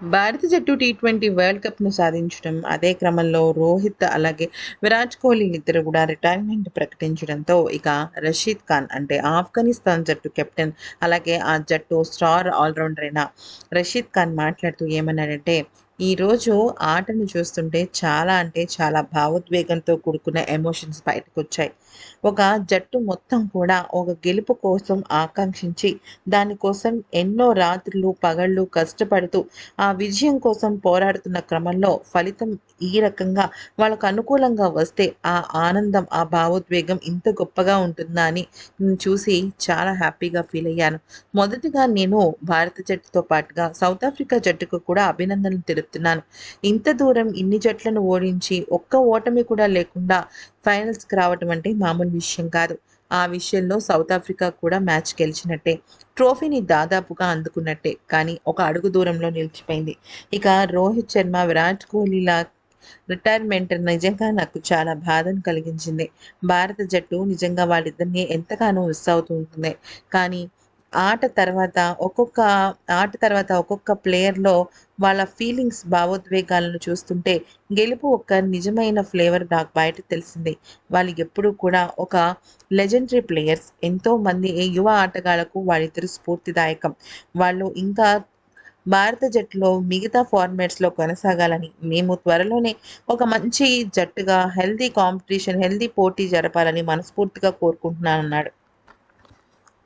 భారత జట్టు T twenty world కప్ను సాధించడం అదే క్రమంలో రోహిత్ అలాగే విరాట్ కోహ్లీ ఇద్దరు కూడా రిటైర్మెంట్ ప్రకటించడంతో ఇక రషీద్ ఖాన్ అంటే ఆఫ్ఘనిస్తాన్ జట్టు కెప్టెన్ అలాగే ఆ జట్టు స్టార్ ఆల్రౌండర్ అయిన రషీద్ ఖాన్ మాట్లాడుతూ ఏమన్నాడంటే ఈరోజు ఆటను చూస్తుంటే చాలా అంటే చాలా భావోద్వేగంతో కూడుకున్న ఎమోషన్స్ బయటకు వచ్చాయి ఒక జట్టు మొత్తం కూడా ఒక గెలుపు కోసం ఆకాంక్షించి దానికోసం ఎన్నో రాత్రులు పగళ్ళు కష్టపడుతూ ఆ విజయం కోసం పోరాడుతున్న క్రమంలో ఫలితం ఈ రకంగా వాళ్ళకు అనుకూలంగా వస్తే ఆ ఆనందం ఆ భావోద్వేగం ఇంత గొప్పగా ఉంటుందా అని చూసి చాలా హ్యాపీగా ఫీల్ అయ్యాను. మొదటిగా నేను భారత జట్టుతో పాటుగా సౌత్ ఆఫ్రికా జట్టుకు కూడా అభినందనలు చెప్తున్నాను. ఇంత దూరం ఇన్ని జట్లను ఓడించి ఒక్క ఓటమి కూడా లేకుండా ఫైనల్స్కి రావటం అంటే మామూలు విషయం కాదు. ఆ విషయంలో సౌత్ ఆఫ్రికా కూడా మ్యాచ్ గెలిచినట్టే. ట్రోఫీని దాదాపుగా అందుకున్నట్టే. కానీ ఒక అడుగు దూరంలో నిలిచిపోయింది. ఇక రోహిత్ శర్మ విరాట్ కోహ్లీలా రిటైర్మెంట్ నిజంగా నాకు చాలా బాధను కలిగించింది. భారత జట్టు నిజంగా వాళ్ళిద్దరిని ఎంతగానో మిస్ అవుతూ ఉంటుంది. కానీ ఆట తర్వాత ఒక్కొక్క ఆట తర్వాత ఒక్కొక్క ప్లేయర్లో వాళ్ళ ఫీలింగ్స్ భావోద్వేగాలను చూస్తుంటే గెలుపు ఒక నిజమైన ఫ్లేవర్ నాకు బయట తెలిసింది. వాళ్ళు ఎప్పుడూ కూడా ఒక లెజెండరీ ప్లేయర్స్ ఎంతోమంది యువ ఆటగాళ్ళకు వాళ్ళిద్దరు స్ఫూర్తిదాయకం. వాళ్ళు ఇంకా భారత జట్టులో మిగతా ఫార్మాట్స్లో కొనసాగాలని మేము త్వరలోనే ఒక మంచి జట్టుగా హెల్దీ కాంపిటీషన్ హెల్దీ పోటీ జరపాలని మనస్ఫూర్తిగా కోరుకుంటున్నానన్నాడు.